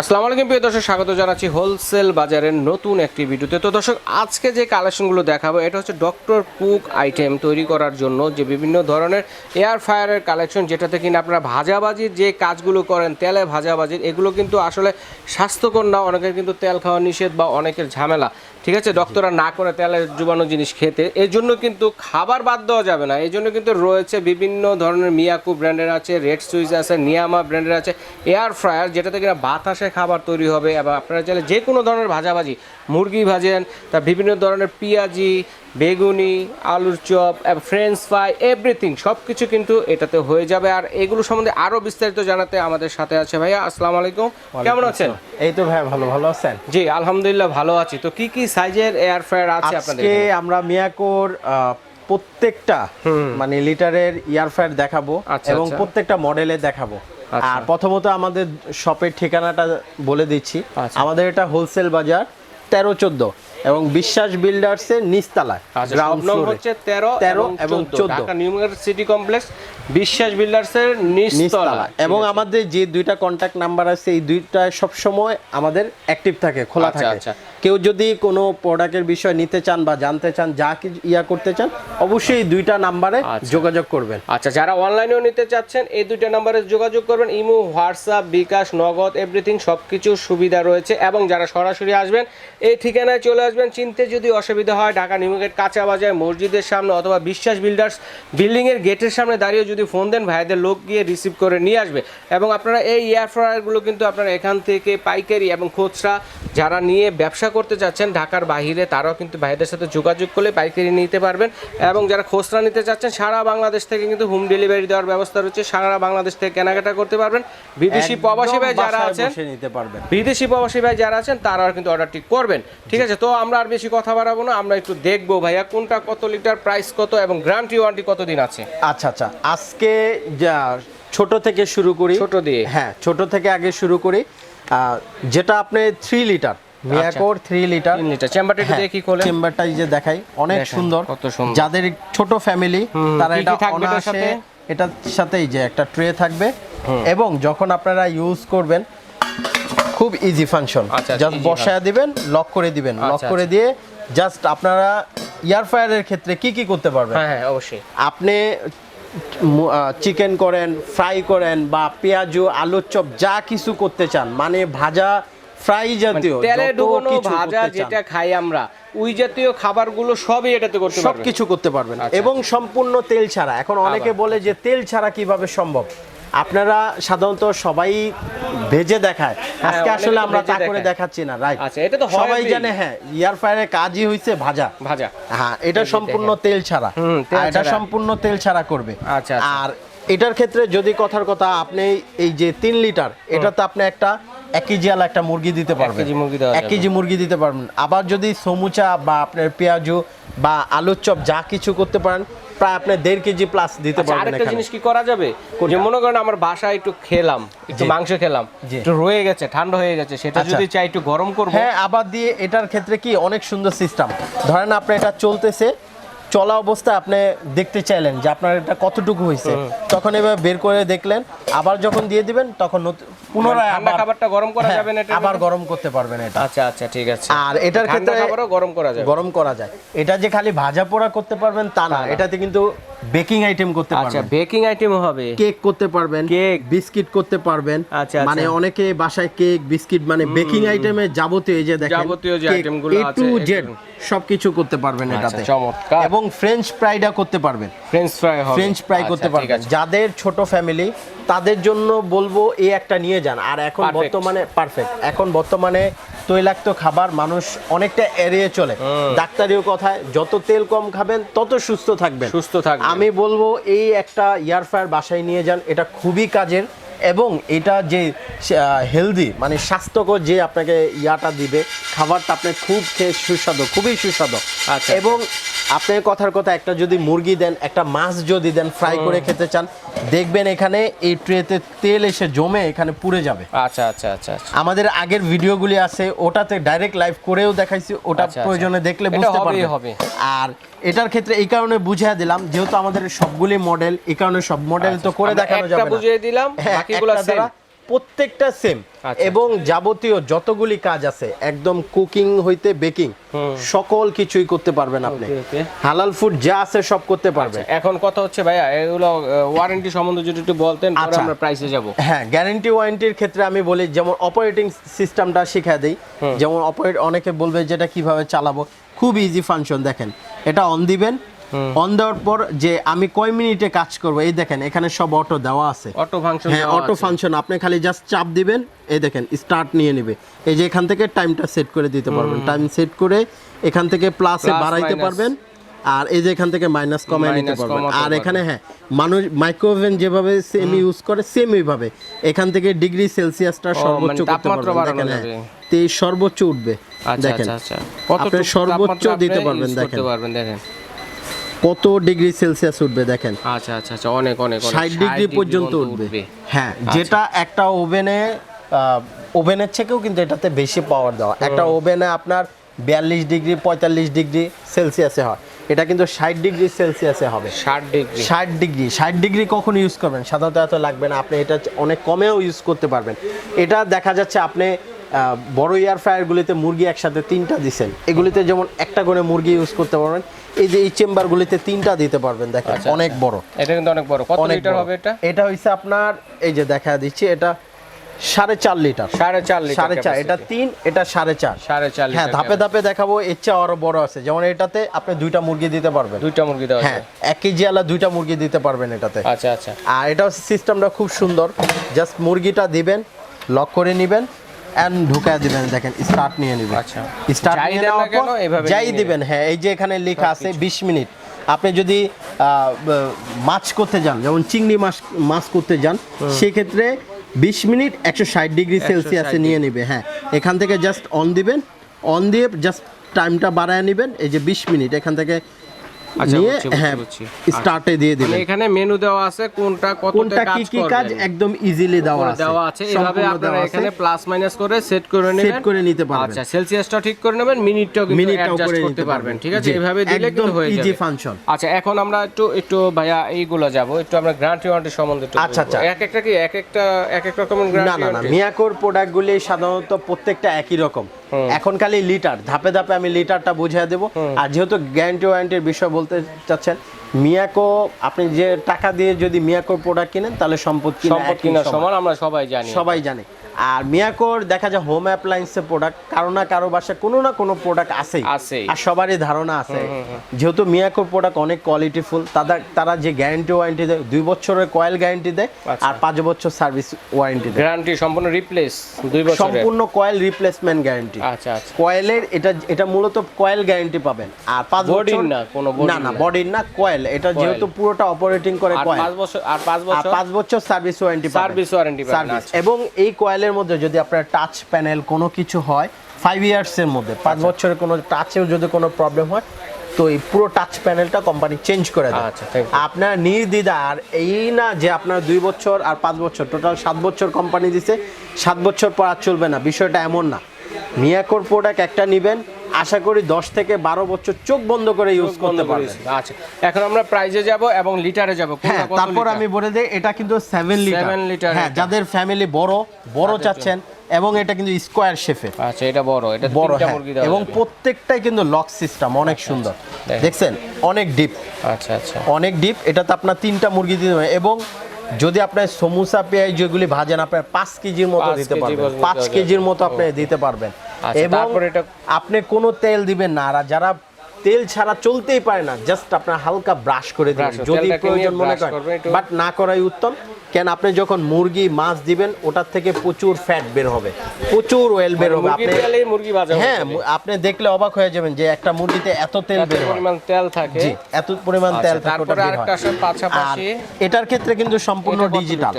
আসসালামু আলাইকুম, প্রিয় দর্শক, স্বাগত জানাচ্ছি হোলসেল বাজারের নতুন একটি ভিডিওতে। তো দর্শক, আজকে যে কালেকশনগুলো দেখাবো, এটা হচ্ছে ডক্টর কুক আইটেম তৈরি করার জন্য যে বিভিন্ন ধরনের এয়ার ফায়ারের কালেকশন, যেটাতে কিনা আপনারা ভাজাবাজির যে কাজগুলো করেন, তেলে ভাজাবাজির এগুলো কিন্তু আসলে স্বাস্থ্যকর না, অনেকের কিন্তু তেল খাওয়া নিষেধ বা অনেকের ঝামেলা। ঠিক আছে? ডক্টররা না করে তেলের জুবানো জিনিস খেতে। এর জন্য কিন্তু খাবার বাদ দেওয়া যাবে না। এই জন্য কিন্তু রয়েছে বিভিন্ন ধরনের মিয়াকু ব্র্যান্ডের আছে রেড সুইচ আছে নিয়ামা ব্র্যান্ডের আছে এয়ার ফ্রায়ার যেটাতে কিনা বাতাসে খাবার তৈরি হবে। এবং আপনারা চাইলে যে কোনো ধরনের ভাজাভাজি মুরগি ভাজেন তা বিভিন্ন ধরনের পেঁয়াজি বেগুনি আলুর চপ ফ্রেঞ্চ ফ্রাই এভরিথিং সব কিছু কিন্তু এটাতে হয়ে যাবে। আর এগুলো সম্বন্ধে আরও বিস্তারিত জানাতে আমাদের সাথে আছে ভাইয়া। আসসালামু আলাইকুম। কেমন আছেন? এই তো ভাইয়া ভালো ভালো আছেন? জি আলহামদুলিল্লাহ ভালো আছি। তো কি কি সাইজের এয়ার ফ্রায়ার আছে আপনাদের আজকে আমরা মিয়াকোর প্রত্যেকটা মানে লিটারের এয়ার ফায়ার দেখাবো আচ্ছা, এবং আচ্ছা। প্রত্যেকটা মডেলে দেখাবো আচ্ছা। আর প্রথমত আমাদের শপের ঠিকানাটা বলে দিচ্ছি। আমাদের এটা হোলসেল বাজার তেরো চোদ্দ এবং বিশ্বাস বিল্ডার্সের নিচতলায় আচ্ছা গ্রাউন্ড ফ্লোরে হচ্ছে তেরো 13 এবং এবং চোদ্দ। 14 Dhaka new market city complex Biswas বিল্ডার্সের নিচতলা। নিচতলা। এবং আমাদের যে দুইটা কন্ট্যাক্ট নাম্বার আছে এই দুইটা সব সময় আমাদের অ্যাক্টিভ থাকে খোলা আচ্ছা, থাকে। আচ্ছা। কেউ যদি কোনো প্রোডাক্টের বিষয় নিতে চান বা জানতে চান যা কি ইয়া করতে চান অবশ্যই এই দুইটা নাম্বারে আচ্ছা। যোগাযোগ করবেন। আচ্ছা যারা অনলাইনেও নিতে চাচ্ছেন এই দুইটা নাম্বারে যোগাযোগ করবেন। ইমো হোয়াটসঅ্যাপ বিকাশ নগদ এভরিথিং সব কিছুর সুবিধা রয়েছে। এবং যারা সরাসরি আসবেন এই ঠিকানায় চলে আসবেন চিনতে যদি অসুবিধা হয় ঢাকা নিউ মার্কেট কাঁচা বাজার মসজিদের সামনে অথবা বিশ্বাস বিল্ডার্স বিল্ডিংয়ের গেটের সামনে দাঁড়িয়ে যদি ফোন দেন ভাইদের লোক গিয়ে রিসিভ করে নিয়ে আসবে। এবং আপনারা এই এয়ার ফ্রায়ারগুলো কিন্তু আপনারা এখান থেকে পাইকারি এবং খুচরা যারা নিয়ে ব্যবসা করতে চাচ্ছেন ঢাকার বাইরে তারাও কিন্তু ভাইদের সাথে যোগাযোগ করলে পাইকারি নিতে পারবেন। এবং যারা খুচরা নিতে চাচ্ছেন সারা বাংলাদেশ থেকে কিন্তু হোম ডেলিভারি দেওয়ার ব্যবস্থা রয়েছে। সারা বাংলাদেশ থেকে কেনাকাটা করতে পারবেন। বিদেশি প্রবাসী ভাই যারা আছেন নিতে পারবেন। বিদেশি প্রবাসী ভাই যারা আছেন তারাও কিন্তু অর্ডারটি করবেন। ঠিক আছে তো আমরা আর বেশি কথা বাড়াবো না আমরা একটু দেখব ভাইয়া কোনটা কত লিটার প্রাইস কত এবং গ্যারান্টি ওয়ারেন্টি কতদিন আছে? আচ্ছা আচ্ছা। আজকে যা ছোট থেকে শুরু করি। ছোট দিয়ে। হ্যাঁ ছোট থেকে আগে শুরু করি। যেটা আপনি থ্রি লিটার মিয়াকোর থ্রি লিটার তিন লিটার চেম্বারটা একটু দেখি খোলে চেম্বারটা যে দেখাই অনেক সুন্দর। কত সুন্দর। যাদের ছোট ফ্যামিলি তারা এটা অনায়াসে এটার সাথেই যে একটা ট্রে থাকবে। এবং যখন আপনারা ইউজ করবেন খুব ইজি ফাংশন আচ্ছা, জাস্ট বসায় দিবেন লক করে দিবেন। লক আচ্ছা, করে দিয়ে জাস্ট আপনারা ইয়ার ফায়ারের ক্ষেত্রে কি কি করতে পারবেন? হ্যাঁ হ্যাঁ অবশ্যই। আপনি চিকেন করেন ফ্রাই করেন বা পেঁয়াজু আলুর চপ যা কিছু করতে চান মানে ভাজা ফ্রাই জাতীয় মানে তেলে ডুবানো ভাজা যেটা খাই আমরা ওই জাতীয় খাবারগুলো সবই এটাতে করতে সব পারবেন। কিছু করতে পারবেন। আচ্ছা। এবং সম্পূর্ণ তেল ছাড়া। এখন অনেকে বলে যে তেল ছাড়া কীভাবে সম্ভব? আপনারা সাধারণত সবাই ভেজে দেখায়। আজকে আসলে আমরা তা করে দেখাচ্ছি না রাইট আচ্ছা, এটা তো সবাই জানে হ্যাঁ ইয়ার ফায়ারের কাজই হইছে ভাজা। ভাজা। হ্যাঁ এটা সম্পূর্ণ তেল ছাড়া। হুম, এটা সম্পূর্ণ তেল ছাড়া করবে। আচ্ছা, আচ্ছা। আর এটার ক্ষেত্রে যদি কথার কথা আপনি এই যে তিন লিটার এটাতে আপনি একটা এক কেজি আলা একটা মুরগি দিতে পারবেন। কেজি মুরগি দেওয়া এক কেজি মুরগি দিতে পারবেন। আবার যদি সমুচা বা আপনার পেঁয়াজু বা আলুর চপ যা কিছু করতে পারেন প্রায় আপনি দেড় কেজি প্লাস দিতে আচ্ছা, পারবেন আরেকটা জিনিস কি করা যাবে? যে মনে করেন আমার বাসা একটু খেলাম একটু মাংস খেলাম। একটু রয়ে গেছে ঠান্ডা হয়ে গেছে সেটা আচ্ছা। যদি চাই একটু গরম করব। হ্যাঁ আবার দিয়ে এটার ক্ষেত্রে কি অনেক সুন্দর সিস্টেম ধরেন আপনি এটা চলতেছে চলা অবস্থা আপনি দেখতে চাইলেন যে আপনার এটা কতটুকু হয়েছে। তখন এবার বের করে দেখলেন আবার যখন দিয়ে দিবেন তখন পুনরায় ঠান্ডা আবার খাবারটা গরম করা হ্যাঁ, যাবে না আবার গরম করতে পারবেন এটা। আচ্ছা আচ্ছা ঠিক আছে। আর এটার ক্ষেত্রে আবারও গরম করা যায় গরম করা যায়। এটা যে খালি ভাজা পোড়া করতে পারবেন তা না। এটাতে কিন্তু বেকিং আইটেম করতে পারবেন। আচ্ছা বেকিং আইটেম হবে। কেক করতে পারবেন কেক। বিস্কিট করতে পারবেন। আচ্ছা, মানে আচ্ছা। অনেকে বাসায় কেক বিস্কিট মানে বেকিং আইটেমে যাবতীয় এই যে দেখেন যাবতীয় যে আইটেমগুলো এ টু জেড সবকিছু করতে পারবেন আচ্ছা, এটাতে। চমৎকার। এবং ফ্রেঞ্চ ফ্রাইটা করতে পারবেন। ফ্রেঞ্চ ফ্রাই হবে। ফ্রেঞ্চ ফ্রাই আচ্ছা, করতে পারবেন। যাদের ছোট ফ্যামিলি তাদের জন্য বলব এই একটা নিয়ে যান। আর এখন বর্তমানে পারফেক্ট এখন বর্তমানে তৈলাক্ত খাবার মানুষ অনেকটা এড়িয়ে চলে। ডাক্তারিও কথায় যত তেল কম খাবেন তত সুস্থ থাকবেন। সুস্থ থাকবে আমি বলব এই একটা ইয়ার ফায়ার বাসায় নিয়ে যান এটা খুবই কাজের এবং এটা যে হেলদি মানে স্বাস্থ্যকর যে আপনাকে ইয়াটা দিবে খাবারটা আপনি খুব খেয়ে সুস্বাদু খুবই সুস্বাদু। আচ্ছা। এবং আপনি কথার কথা একটা যদি মুরগি দেন একটা মাছ যদি দেন ফ্রাই করে খেতে চান দেখবেন এখানে এই ট্রেতে তেল এসে জমে এখানে পুড়ে যাবে। আচ্ছা আচ্ছা আচ্ছা আচ্ছা। আমাদের আগের ভিডিওগুলি আছে ওটাতে ডাইরেক্ট লাইভ করেও দেখাইছি ওটা আচ্ছা, আচ্ছা। প্রয়োজনে দেখলে বুঝতে পারবেন। হবে। আর এটার ক্ষেত্রে এই কারণে বুঝিয়ে দিলাম যেহেতু আমাদের সবগুলি মডেল এই কারণে সব মডেল তো করে দেখানো যাবে না। বুঝিয়ে দিলাম হ্যাঁ, বাকিগুলো সেম প্রত্যেকটা সেম আচ্ছা। এবং যাবতীয় যতগুলি কাজ আছে একদম কুকিং হইতে বেকিং সকল কিছুই করতে পারবেন আপনি. হালাল ফুড যা আছে সব করতে পারবেন। এখন কথা হচ্ছে ভাইয়া এগুলো ওয়ারেন্টি সম্বন্ধে যদি একটু বলতেন আচ্ছা। আমরা প্রাইসে যাব। হ্যাঁ গ্যারান্টি ওয়ারেন্টির ক্ষেত্রে আমি বলি যেমন অপারেটিং সিস্টেমটা শিখিয়ে দেই। যেমন অপারেট অনেকে বলবে যেটা কীভাবে চালাবো। খুব ইজি ফাংশন দেখেন। এটা অন দিবেন অন দেওয়ার পর যে আমি কয় মিনিটে কাজ করব এই দেখেন এখানে সব অটো দেওয়া আছে। অটো ফাংশন হ্যাঁ অটো ফাংশন আপনি খালি জাস্ট চাপ দিবেন এই দেখেন স্টার্ট নিয়ে নেবে। এই যে এখান থেকে টাইমটা সেট করে দিতে পারবেন। টাইম সেট করে এখান থেকে প্লাসে বাড়াইতে পারবেন আর এই যে এখান থেকে মাইনাস কমায় নিতে পারবেন। আর এখানে হ্যাঁ মানুষ মাইক্রোওভেন যেভাবে সেম ইউজ করে সেম এইভাবে। এখান থেকে ডিগ্রি সেলসিয়াসটা সর্বোচ্চ মানে করতে তাপমাত্রা পারবেন। দেখেন হ্যাঁ। তো সর্বোচ্চ উঠবে। আচ্ছা দেখেন আচ্ছা আচ্ছা। আপনি সর্বোচ্চ দিতে পারবেন দেখেন। কত ডিগ্রি সেলসিয়াস উঠবে দেখেন? আচ্ছা আচ্ছা আচ্ছা অনেক অনেক অনেক। ষাট ডিগ্রি পর্যন্ত উঠবে। হ্যাঁ যেটা একটা ওভেনে ওভেনের থেকেও কিন্তু এটাতে বেশি পাওয়ার দেওয়া। একটা ওভেনে আপনার বিয়াল্লিশ ডিগ্রি পঁয়তাল্লিশ ডিগ্রি সেলসিয়াসে হয়। এটা কিন্তু ষাট ডিগ্রি সেলসিয়াসে হবে। 60 ডিগ্রি। ষাট ডিগ্রি ষাট ডিগ্রি কখন ইউজ করবেন? সাধারণত এত লাগবে না আপনি এটা অনেক কমেও ইউজ করতে পারবেন। এটা দেখা যাচ্ছে আপনি বড় এয়ার ফ্রায়ারগুলিতে মুরগি একসাথে তিনটা দিছেন। এগুলিতে যেমন একটা করে মুরগি ইউজ করতে পারবেন এই যে এই চেম্বারগুলিতে তিনটা দিতে পারবেন দেখেন আচ্ছা, অনেক বড়। এটা কিন্তু অনেক বড়। কত লিটার হবে এটা? এটা হইছে আপনার এই যে দেখা দিচ্ছি এটা সাড়ে চার লিটার। সাড়ে চার লিটার সাড়ে চার এটা তিন এটা সাড়ে চার। সাড়ে চার হ্যাঁ ধাপে ধাপে দেখাবো এর চেয়ে আরও বড় আছে। যেমন এটাতে আপনি দুইটা মুরগি দিতে পারবেন। দুইটা মুরগি দেওয়া হ্যাঁ এক কেজি আলা দুইটা মুরগি দিতে পারবেন এটাতে। আচ্ছা আচ্ছা। আর এটা সিস্টেমটা খুব সুন্দর। জাস্ট মুরগিটা দিবেন লক করে নেবেন। এন্ড ঢুকায় দিবেন দেখেন স্টার্ট নিয়ে নেবেন। আচ্ছা। স্টার্ট নিয়ে নেওয়ার পর যাই দিবেন হ্যাঁ এই যে এখানে লেখা আছে 20 মিনিট। আপনি যদি মাছ করতে যান যেমন চিংড়ি মাছ মাছ করতে যান সেক্ষেত্রে 20 মিনিট একশো ষাট ডিগ্রি সেলসিয়াসে নিয়ে নেবে হ্যাঁ। এখান থেকে জাস্ট অন দিবেন অন দিয়ে জাস্ট টাইমটা বাড়ায় নেবেন এই যে 20 মিনিট এখান থেকে আচ্ছা, নিয়ে বুঝছি, বুঝছি, হ্যাঁ স্টার্টে দিয়ে মানে দিবেন। এখানে মেনু দেওয়া আছে কোনটা কত কোনটা কি কি কাজ একদম ইজিলি দেওয়া আছে দেওয়া আছে আপনারা এখানে প্লাস মাইনাস করে সেট করে নেবেন। সেট করে নিতে পারবেন। আচ্ছা সেলসিয়াসটাও ঠিক করে নেবেন মিনিটটাও কিন্তু অ্যাডজাস্ট করতে পারবেন। ঠিক আছে? এভাবে দিলে কিন্তু হয়ে ইজি ফাংশন আচ্ছা এখন আমরা একটু একটু ভাইয়া এইগুলো যাব একটু আমরা গ্যারান্টি ওয়ারেন্টি সম্বন্ধে একটু আচ্ছা, আচ্ছা। এক একটা কি এক একটা এক এক রকমের গ্যারান্টি না না মিয়াকোর প্রোডাক্টগুলি সাধারণত প্রত্যেকটা একই রকম। এখন খালি লিটার ধাপে ধাপে আমি লিটারটা বুঝিয়ে দেবো। আর যেহেতু গ্যারান্টি ওয়ারেন্টির বিষয় বলতে চাচ্ছেন মিয়াকো আপনি যে টাকা দিয়ে যদি মিয়াকোর প্রোডাক্ট কিনেন তাহলে সম্পদ কিনা। সমান আমরা সবাই জানি। সবাই জানে। আর মিয়াকোর দেখা যায় হোম অ্যাপ্লায়েন্সের প্রোডাক্ট কারও না কারও বাসায় কোনো না কোনো প্রোডাক্ট আছেই। আছেই। আর সবারই ধারণা আছে। যেহেতু মিয়াকোর প্রোডাক্ট অনেক কোয়ালিটিফুল তাদের তারা যে গ্যারান্টি ওয়ারেন্টি দেয় দুই বছরের কয়েল গ্যারান্টি দেয় আচ্ছা। আর পাঁচ বছর সার্ভিস ওয়ারেন্টি দেয়। গ্যারান্টি সম্পূর্ণ রিপ্লেস দুই বছরের? সম্পূর্ণ কয়েল রিপ্লেসমেন্ট গ্যারান্টি আচ্ছা আচ্ছা। কয়েলের এটা এটা মূলত কয়েল গ্যারান্টি পাবেন। আর পাঁচ বছর না, কোনো না না। বডির না কয়েল এটা যেহেতু পুরোটা অপারেটিং করে আর কয়েল পাঁচ বছর আর পাঁচ বছর পাঁচ বছর সার্ভিস ওয়ারেন্টি warranty পাবেন, সার্ভিস। এবং এই কয়েলের মধ্যে যদি আপনার টাচ প্যানেল কোনো কিছু হয় ফাইভ ইয়ার্সের মধ্যে পাঁচ আচ্ছা। বছরের কোনো টাচেও যদি কোনো প্রবলেম হয় তো এই পুরো টাচ প্যানেলটা কোম্পানি চেঞ্জ করে দেয় আচ্ছা, আপনার নির্দ্বিধা আর এই না যে আপনার দুই বছর আর পাঁচ বছর টোটাল সাত বছর কোম্পানি দিছে সাত বছর পর আর চলবে না বিষয়টা এমন না। মিয়াকোর প্রোডাক্ট একটা নেবেন আশা করি দশ থেকে বারো বছর চোখ বন্ধ করে ইউজ করতে পারবেন। আচ্ছা। এখন আমরা প্রাইজে যাব এবং লিটারে যাব। হ্যাঁ তারপর আমি বলে দিই এটা কিন্তু সেভেন লিটার Seven liter হ্যাঁ যাদের ফ্যামিলি বড় বড় চাচ্ছেন এবং এটা কিন্তু স্কোয়ার শেফের আচ্ছা এটা বড় এটা বড় হ্যাঁ এবং প্রত্যেকটাই কিন্তু লক সিস্টেম অনেক সুন্দর। দেখছেন? অনেক ডিপ আচ্ছা আচ্ছা। অনেক ডিপ এটাতে আপনার তিনটা মুরগি দিতে হবে এবং যদি আপনার সমুসা পেঁয়াজ যেগুলি ভাজেন আপনার পাঁচ কেজির মতো দিতে পারবেন। পাঁচ কেজির মতো আপনি দিতে পারবেন। এবং আপনি কোনো তেল দিবেন না আর যারা তেল ছাড়া চলতেই পারে না জাস্ট আপনার হালকা ব্রাশ করে দিবেন। যদি প্রয়োজন মনে করেন। বাট না করাই উত্তম। কেন আপনি যখন মুরগি মাছ দিবেন ওটার থেকে প্রচুর ফ্যাট বের হবে। প্রচুর ওয়েল বের হবে। মুরগি আপনি মুরগি ভাজা হ্যাঁ আপনি দেখলে অবাক হয়ে যাবেন যে একটা মুরগিতে এত তেল বের পরিমাণ তেল থাকে। জি এত পরিমাণ আচ্ছা, তেল থাকে ওটা বের হয়। এটার ক্ষেত্রে কিন্তু সম্পূর্ণ ডিজিটাল?